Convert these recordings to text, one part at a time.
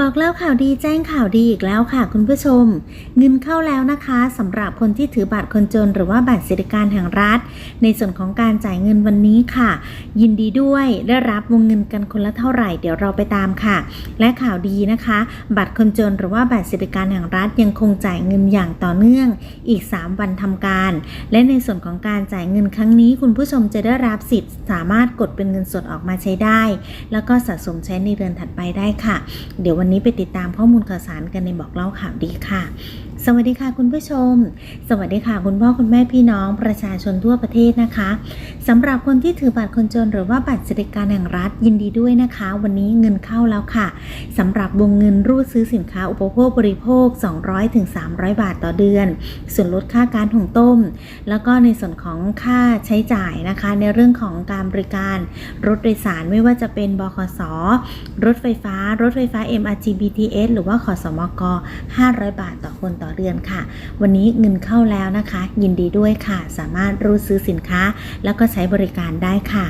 บอกเล่าข่าวดีแจ้งข่าวดีอีกแล้วค่ะคุณผู้ชม เงินเข้าแล้วนะคะสำหรับคนที่ถือบัตรคนจนหรือว่าบัตรสวัสดิการแห่งรัฐ ในส่วนของการจ่ายเงินวันนี้ค่ะ ยินดีด้วยได้รับวงเงินกันคนละเท่าไหร่เดี๋ยวเราไปตามค่ะ และข่าวดีนะคะ บัตรคนจนหรือว่าบัตรสวัสดิการแห่งรัฐยังคงจ่ายเงินอย่างต่อเนื่องอีก 3 วันทำการ และในส่วนของการจ่ายเงินครั้งนี้ คุณผู้ชมจะได้รับสิทธิ์ สามารถกดเป็นเงินสดออกมาใช้ได้ แล้วก็สะสมใช้ในเดือนถัดไปได้ค่ะ เดี๋ยววันนี้ไปติดตามข้อมูลข่าวสารกันในบอกเล่าข่าวดีค่ะ สวัสดีค่ะคุณผู้ชม สวัสดีค่ะคุณพ่อคุณแม่พี่น้องประชาชนทั่วประเทศนะคะสำหรับคนที่ถือบัตรคนจนหรือว่าบัตรสวัสดิการแห่งรัฐยินดีด้วยนะคะ วันนี้เงินเข้าแล้วค่ะสำหรับวงเงินรูดซื้อสินค้าอุปโภคบริโภค 200-300 บาทต่อเดือน ส่วนลดค่าการหุงต้ม แล้วก็ในส่วนของค่าใช้จ่ายนะคะ ในเรื่องของการบริการรถโดยสารไม่ว่าจะเป็นบขสรถไฟฟ้ารถไฟฟ้า MR BTS หรือว่าขอสมก 500 บาทต่อคนต่อเดือนค่ะ วันนี้เงินเข้าแล้วนะคะ ยินดีด้วยค่ะ สามารถรูดซื้อสินค้า แล้วก็ใช้บริการได้ค่ะ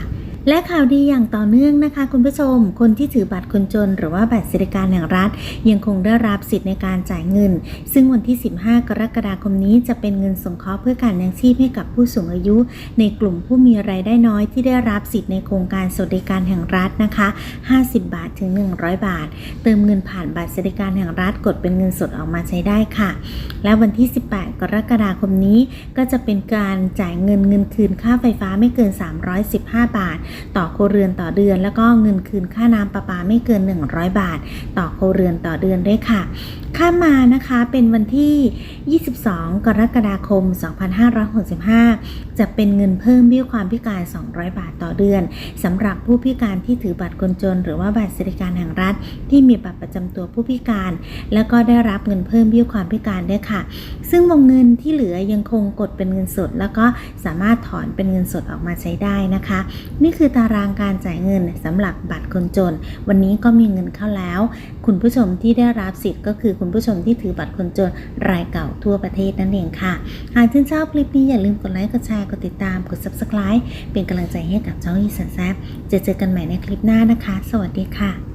และข่าวดีอย่างต่อเนื่องนะคะ คุณผู้ชม คนที่ถือบัตรคนจน หรือว่าบัตรสวัสดิการแห่งรัฐ ยังคงได้รับสิทธิ์ในการจ่ายเงิน ซึ่งวันที่ 15 กรกฎาคมนี้จะเป็นเงินสงเคราะห์เพื่อการเลี้ยงชีพให้กับผู้สูงอายุ ในกลุ่มผู้มีรายได้น้อยที่ได้รับสิทธิ์ในโครงการสวัสดิการแห่งรัฐนะคะ 50 บาทถึง 100 บาท เติมเงินผ่านบัตรสวัสดิการแห่งรัฐกดเป็นเงินสดออกมาใช้ได้ค่ะ และวันที่ 18 กรกฎาคมนี้ก็จะเป็นการจ่ายเงินเงินคืนค่าไฟฟ้าไม่เกิน 315 บาทต่อครัวเรือนต่อเดือน แล้วก็เงินคืนค่าน้ำประปาไม่เกิน 100 บาท ต่อครัวเรือนต่อเดือนด้วยค่ะ ข้ามมานะคะเป็นวันที่ 22 กรกฎาคม 2565 จะเป็นเงินเพิ่มเบี้ยความพิการ 200 บาทต่อเดือนสำหรับผู้พิการที่ถือบัตรคนจน หรือว่าบัตรสวัสดิการแห่งรัฐ ที่มีบัตรประจำตัวผู้พิการ แล้วก็ได้รับเงินเพิ่มเบี้ยความพิการด้วยค่ะ ซึ่งวงเงินที่เหลือยังคงกดเป็นเงินสด แล้วก็สามารถถอนเป็นเงินสดออกมาใช้ได้นะคะ นี่คืคือตารางการจ่ายเงินสำหรับบัตรคนจน วันนี้ก็มีเงินเข้าแล้ว คุณผู้ชมที่ได้รับสิทธิ์ก็คือคุณผู้ชมที่ถือบัตรคนจนรายเก่าทั่วประเทศนั่นเองค่ะ หากชื่นชอบคลิปนี้อย่าลืมกดไลค์กดแชร์กดติดตามกด subscribe เป็นกำลังใจให้กับเจ้าอีสันแซบจะเจอกันใหม่ในคลิปหน้านะคะ สวัสดีค่ะ